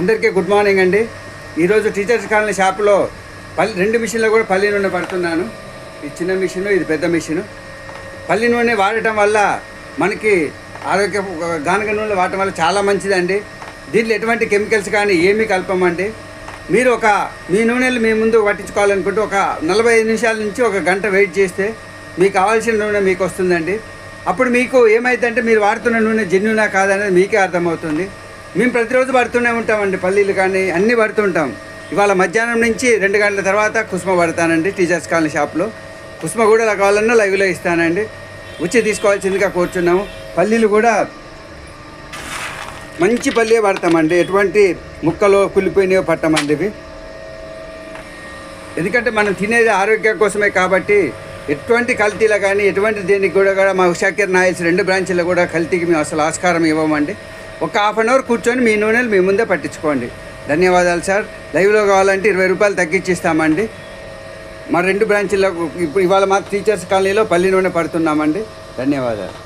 అందరికీ good morning అండి. ఈరోజు టీచర్స్ కాలనీ షాప్లో పల్లి రెండు మిషన్లో కూడా పల్లి నూనె పడుతున్నాను. ఇది చిన్న మిషన్ ఇది పెద్ద మిషన్. పల్లి నూనె వాడటం వల్ల మనకి ఆరోగ్య గానక నూనె వాడటం వల్ల చాలా మంచిదండి. దీంట్లో ఎటువంటి కెమికల్స్ కానీ ఏమీ కలపమండి. మీరు ఒక మీ నూనెలు మీ ముందు పట్టించుకోవాలనుకుంటే ఒక నలభై ఐదు నిమిషాల నుంచి ఒక గంట వెయిట్ చేస్తే మీకు కావాల్సిన నూనె మీకు వస్తుందండి. అప్పుడు మీకు ఏమైందంటే మీరు వాడుతున్న నూనె జెన్యునా కాదనేది మీకే అర్థమవుతుంది. మేము ప్రతిరోజు పడుతూనే ఉంటామండి పల్లీలు కానీ అన్నీ పడుతుంటాం. ఇవాళ మధ్యాహ్నం నుంచి రెండు గంటల తర్వాత కుసుమ పడతానండి టీచర్స్ కాలనీ షాప్లో. కుసుమ కూడా కావాలన్నా లైవ్లో ఇస్తానండి. వచ్చి తీసుకోవాల్సిందిగా కోరుచున్నాము. పల్లీలు కూడా మంచి పల్లె పడతామండి. ఎటువంటి ముక్కలో కులిపోయినవి పట్టమండి ఇవి. ఎందుకంటే మనం తినేది ఆరోగ్యం కోసమే కాబట్టి ఎటువంటి కల్తీలో కానీ ఎటువంటి దేనికి కూడా కూడా మా ఉషాకిర్ నాయల్స్ రెండు బ్రాంచీలో కూడా కల్తీకి మేము అసలు ఆస్కారం ఇవ్వమండి. ఒక హాఫ్ అన్ అవర్ కూర్చొని మీ నూనెలు మీ ముందే పట్టించుకోండి. ధన్యవాదాలు సార్ లైవ్లో కావాలంటే ఇరవై రూపాయలు తగ్గించిస్తామండి. మా రెండు బ్రాంచీల్లో ఇప్పుడు ఇవాళ మా టీచర్స్ కాలనీలో పల్లి నూనె పడుతున్నామండి. ధన్యవాదాలు.